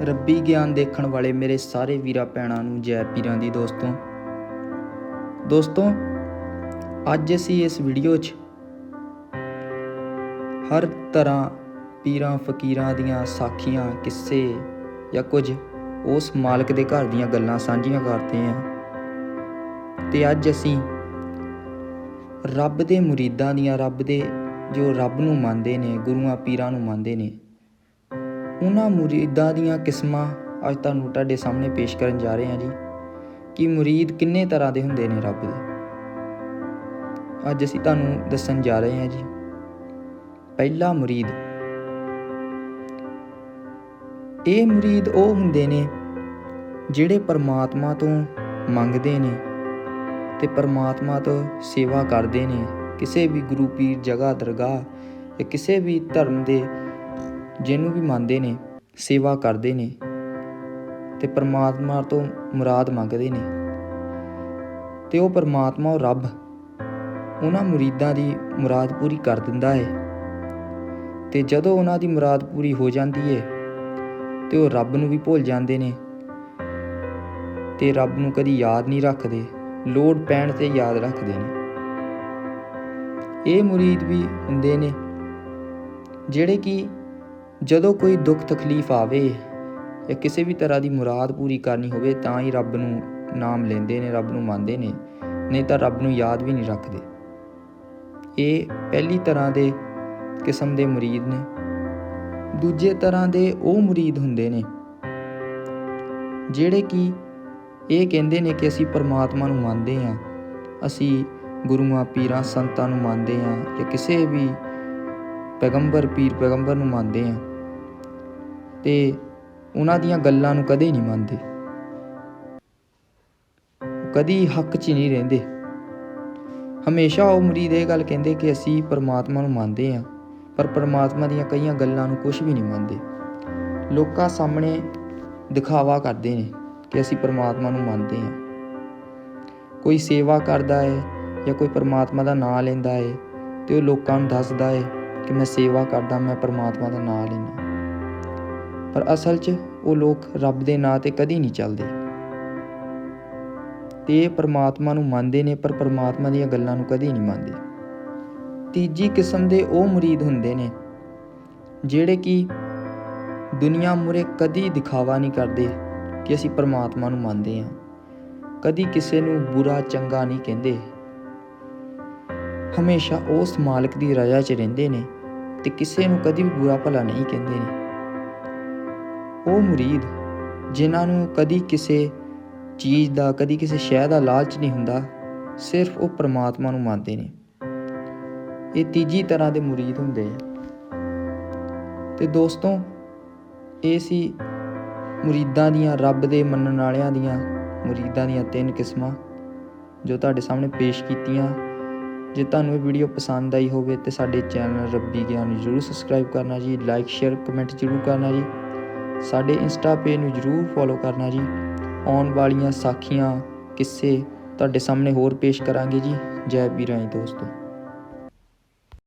ਰੱਬੀ ਗਿਆਨ ਦੇਖਣ ਵਾਲੇ ਮੇਰੇ ਸਾਰੇ ਵੀਰਾਂ ਭੈਣਾਂ ਨੂੰ, ਜੈ ਪੀਰਾਂ ਦੀ ਦੋਸਤੋ। ਦੋਸਤੋ, ਅੱਜ ਅਸੀਂ ਇਸ ਵੀਡੀਓ 'ਚ ਹਰ ਤਰ੍ਹਾਂ ਪੀਰਾਂ ਫਕੀਰਾਂ ਦੀਆਂ ਸਾਖੀਆਂ, ਕਿੱਸੇ ਜਾਂ ਕੁਝ ਉਸ ਮਾਲਕ ਦੇ ਘਰ ਦੀਆਂ ਗੱਲਾਂ ਸਾਂਝੀਆਂ ਕਰਦੇ ਹਾਂ ਤੇ ਅੱਜ ਅਸੀਂ ਰੱਬ ਦੇ ਮੁਰੀਦਾਂ ਦੀਆਂ, ਰੱਬ ਦੇ ਜੋ ਰੱਬ ਨੂੰ ਮੰਨਦੇ ਨੇ, ਗੁਰੂਆਂ ਪੀਰਾਂ ਨੂੰ ਮੰਨਦੇ ਨੇ ਉਹਨਾਂ ਮੁਰੀਦਾਂ ਦੀਆਂ ਕਿਸਮਾਂ ਅੱਜ ਤੁਹਾਨੂੰ ਤੁਹਾਡੇ ਸਾਹਮਣੇ ਪੇਸ਼ ਕਰਨ ਜਾ ਰਹੇ ਹਾਂ ਜੀ। ਕਿ ਮੁਰੀਦ ਕਿੰਨੇ ਤਰ੍ਹਾਂ ਦੇ ਹੁੰਦੇ ਨੇ ਰੱਬ ਦੇ? ਅੱਜ ਅਸੀਂ ਤੁਹਾਨੂੰ ਦੱਸਣ ਜਾ ਰਹੇ ਹਾਂ ਜੀ। ਪਹਿਲਾ ਮੁਰੀਦ। ਇਹ ਮੁਰੀਦ ਉਹ ਹੁੰਦੇ ਨੇ ਜਿਹੜੇ ਪਰਮਾਤਮਾ ਤੋਂ ਮੰਗਦੇ ਨੇ ਤੇ ਪਰਮਾਤਮਾ ਤੋਂ ਸੇਵਾ ਕਰਦੇ ਨੇ। ਕਿਸੇ ਵੀ ਗੁਰੂ ਪੀਰ, ਜਗ੍ਹਾ, ਦਰਗਾਹ ਜਾਂ ਕਿਸੇ ਵੀ ਧਰਮ ਦੇ ਜਿਹਨੂੰ ਵੀ ਮੰਨਦੇ ਨੇ, ਸੇਵਾ ਕਰਦੇ ਨੇ ਤੇ ਪਰਮਾਤਮਾ ਤੋਂ ਮੁਰਾਦ ਮੰਗਦੇ ਨੇ। ਤੇ ਉਹ ਪਰਮਾਤਮਾ ਉਹ ਰੱਬ ਉਹਨਾਂ ਮੁਰੀਦਾਂ ਦੀ ਮੁਰਾਦ ਪੂਰੀ ਕਰ ਦਿੰਦਾ ਹੈ ਤੇ ਜਦੋਂ ਉਹਨਾਂ ਦੀ ਮੁਰਾਦ ਪੂਰੀ ਹੋ ਜਾਂਦੀ ਹੈ ਤੇ ਉਹ ਰੱਬ ਨੂੰ ਵੀ ਭੁੱਲ ਜਾਂਦੇ ਨੇ। ਤੇ ਰੱਬ ਨੂੰ ਕਦੀ ਯਾਦ ਨਹੀਂ ਰੱਖਦੇ, ਲੋੜ ਪੈਣ ਤੇ ਯਾਦ ਰੱਖਦੇ ਨੇ। ਇਹ ਮੁਰੀਦ ਵੀ ਹੁੰਦੇ ਨੇ, ਜਿਹੜੇ ਕਿ ਜਦੋਂ ਕੋਈ ਦੁੱਖ ਤਕਲੀਫ ਆਵੇ ਜਾਂ ਕਿਸੇ ਵੀ ਤਰ੍ਹਾਂ ਦੀ ਮੁਰਾਦ ਪੂਰੀ ਕਰਨੀ ਹੋਵੇ ਤਾਂ ਹੀ ਰੱਬ ਨੂੰ ਨਾਮ ਲੈਂਦੇ ਨੇ, ਰੱਬ ਨੂੰ ਮੰਨਦੇ ਨੇ, ਨਹੀਂ ਤਾਂ ਰੱਬ ਨੂੰ ਯਾਦ ਵੀ ਨਹੀਂ ਰੱਖਦੇ। ਇਹ ਪਹਿਲੀ ਤਰ੍ਹਾਂ ਦੇ ਕਿਸਮ ਦੇ ਮੁਰੀਦ ਨੇ। ਦੂਜੇ ਤਰ੍ਹਾਂ ਦੇ ਉਹ ਮੁਰੀਦ ਹੁੰਦੇ ਨੇ ਜਿਹੜੇ ਕਿ ਇਹ ਕਹਿੰਦੇ ਨੇ ਕਿ ਅਸੀਂ ਪਰਮਾਤਮਾ ਨੂੰ ਮੰਨਦੇ ਹਾਂ, ਅਸੀਂ ਗੁਰੂਆਂ, ਪੀਰਾਂ, ਸੰਤਾਂ ਨੂੰ ਮੰਨਦੇ ਹਾਂ ਜਾਂ ਕਿਸੇ ਵੀ ਪੈਗੰਬਰ, ਪੀਰ ਪੈਗੰਬਰ ਨੂੰ ਮੰਨਦੇ ਹਾਂ। ਤੇ ਉਹਨਾਂ ਦੀਆਂ ਗੱਲਾਂ ਨੂੰ ਕਦੇ ਨਹੀਂ ਮੰਨਦੇ। ਕਦੀ ਹੱਕ 'ਚ ਨਹੀਂ ਰਹਿੰਦੇ। ਹਮੇਸ਼ਾ ਉਹ ਮੁਰੀਦ ਇਹ ਗੱਲ ਕਹਿੰਦੇ ਕਿ ਅਸੀਂ ਪਰਮਾਤਮਾ ਨੂੰ ਮੰਨਦੇ ਹਾਂ, ਪਰ ਪਰਮਾਤਮਾ ਦੀਆਂ ਕਈਆਂ ਗੱਲਾਂ ਨੂੰ ਕੁਝ ਵੀ ਨਹੀਂ ਮੰਨਦੇ। ਲੋਕਾਂ ਸਾਹਮਣੇ ਦਿਖਾਵਾ ਕਰਦੇ ਨੇ ਕਿ ਅਸੀਂ ਪਰਮਾਤਮਾ ਨੂੰ ਮੰਨਦੇ ਹਾਂ। ਕੋਈ ਸੇਵਾ ਕਰਦਾ ਹੈ ਜਾਂ ਕੋਈ ਪਰਮਾਤਮਾ ਦਾ ਨਾਮ ਲੈਂਦਾ ਹੈ ਤੇ ਉਹ ਲੋਕਾਂ ਨੂੰ ਦੱਸਦਾ ਹੈ ਕਿ ਮੈਂ ਸੇਵਾ ਕਰਦਾ, ਮੈਂ ਪਰਮਾਤਮਾ ਦਾ ਨਾਮ ਲੈਂਦਾ। ਪਰ ਅਸਲ 'ਚ ਉਹ ਲੋਕ ਰੱਬ ਦੇ ਨਾਂ ਤੇ ਕਦੀ ਨਹੀਂ ਚੱਲਦੇ। ਤੇ ਪਰਮਾਤਮਾ ਨੂੰ ਮੰਨਦੇ ਨੇ, ਪਰ ਪਰਮਾਤਮਾ ਦੀਆਂ ਗੱਲਾਂ ਨੂੰ ਕਦੀ ਨਹੀਂ ਮੰਨਦੇ। ਤੀਜੀ ਕਿਸਮ ਦੇ ਉਹ ਮੁਰੀਦ ਹੁੰਦੇ ਨੇ, ਜਿਹੜੇ ਕਿ ਦੁਨੀਆ ਮੁਰੇ ਕਦੀ ਦਿਖਾਵਾ ਨਹੀਂ ਕਰਦੇ ਕਿ ਅਸੀਂ ਪਰਮਾਤਮਾ ਨੂੰ ਮੰਨਦੇ ਹਾਂ। ਕਦੀ ਕਿਸੇ ਨੂੰ ਬੁਰਾ, ਚੰਗਾ ਨਹੀਂ ਕਹਿੰਦੇ। ਹਮੇਸ਼ਾ ਉਸ ਮਾਲਕ ਦੀ ਰਜ਼ਾ 'ਚ ਰਹਿੰਦੇ ਨੇ ਤੇ ਕਿਸੇ ਨੂੰ ਕਦੀ ਵੀ ਬੁਰਾ ਭਲਾ ਨਹੀਂ ਕਹਿੰਦੇ ਨੇ। ਉਹ ਮੁਰੀਦ, ਜਿਨ੍ਹਾਂ ਨੂੰ ਕਦੀ ਕਿਸੇ ਚੀਜ਼ ਦਾ, ਕਦੀ ਕਿਸੇ ਸ਼ੈ ਦਾ ਲਾਲਚ ਨਹੀਂ ਹੁੰਦਾ, ਸਿਰਫ ਉਹ ਪ੍ਰਮਾਤਮਾ ਨੂੰ ਮੰਨਦੇ ਨੇ। ਇਹ ਤੀਜੀ ਤਰ੍ਹਾਂ ਦੇ ਮੁਰੀਦ ਹੁੰਦੇ ਆ। ਤੇ ਦੋਸਤੋ, ਇਹ ਸੀ ਮੁਰੀਦਾਂ ਦੀਆਂ, ਰੱਬ ਦੇ ਮੰਨਣ ਵਾਲਿਆਂ ਦੀਆਂ ਮੁਰੀਦਾਂ ਦੀਆਂ ਤਿੰਨ ਕਿਸਮਾਂ, ਜੋ ਤੁਹਾਡੇ ਸਾਹਮਣੇ ਪੇਸ਼ ਕੀਤੀਆਂ। ਜੇ ਤੁਹਾਨੂੰ ਇਹ ਵੀਡੀਓ ਪਸੰਦ ਆਈ ਹੋਵੇ ਤੇ ਸਾਡੇ ਚੈਨਲ ਰੱਬੀ ਗਿਆਨ ਨੂੰ ਜਰੂਰ ਸਬਸਕ੍ਰਾਈਬ ਕਰਨਾ ਜੀ ਲਾਈਕ ਸ਼ੇਅਰ ਕਮੈਂਟ ਜਰੂਰ ਕਰਨਾ ਜੀ। ਸਾਡੇ ਇੰਸਟਾ ਪੇਜ ਨੂੰ ਜਰੂਰ ਫੋਲੋ ਕਰਨਾ ਜੀ। ਆਉਣ ਵਾਲੀਆਂ ਸਾਖੀਆਂ, ਕਿੱਸੇ ਤੁਹਾਡੇ ਸਾਹਮਣੇ ਹੋਰ ਪੇਸ਼ ਕਰਾਂਗੇ ਜੀ। ਜੈ ਵੀਰਾਂ ਜੀ ਦੋਸਤੋ।